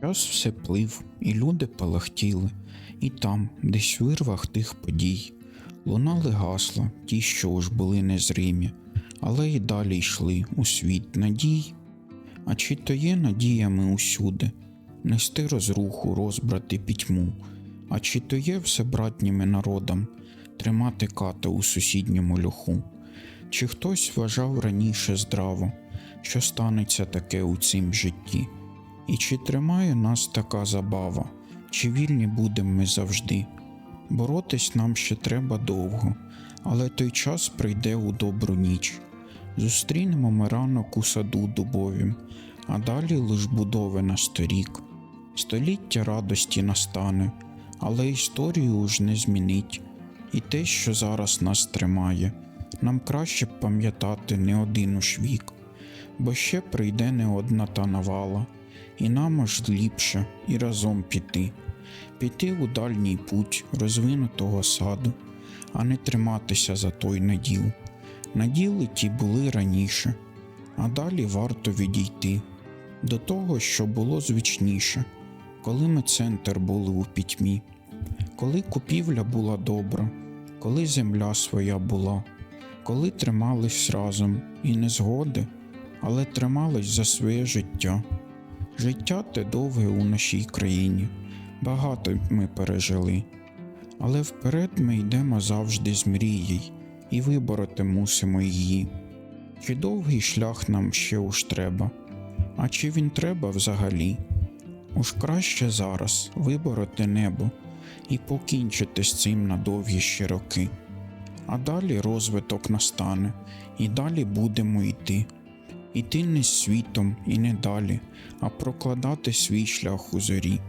Час все плив, і люди палахтіли, і там, десь в вирвах тих подій, лунали гасла, ті, що ж були незримі, але й далі йшли у світ надій. А чи то є надіями усюди, нести розруху, розбрат і пітьму, а чи то є всебратніми народам тримати ката у сусідньому льоху? Чи хтось вважав раніше здраво, що станеться таке у цім житті? І чи тримає нас така забава, чи вільні будемо ми завжди? Боротись нам ще треба довго, але той час прийде у добру ніч. Зустрінемо ми ранок у саду дубовім, а далі лиш будови на сторік. Століття радості настане, але історію уж не змінить, і те, що зараз нас тримає, нам краще б пам'ятати не один уж вік, бо ще прийде не одна та навала, і нам аж ліпше і разом піти, піти у дальній путь розвинутого саду, а не триматися за той наділ. Наділи ті були раніше, а далі варто відійти до того, що було звичніше, коли ми центр були у пітьмі, коли купівля була добра, коли земля своя була, коли тримались разом і не згоди, але тримались за своє життя. Життя те довге у нашій країні, багато ми пережили, але вперед ми йдемо завжди з мрією і вибороти мусимо її. Чи довгий шлях нам ще уж треба, а чи він треба взагалі? Уж краще зараз вибороти небо і покінчити з цим на довгі ще роки. А далі розвиток настане, і далі будемо йти іти не світом і не далі, а прокладати свій шлях у зорі.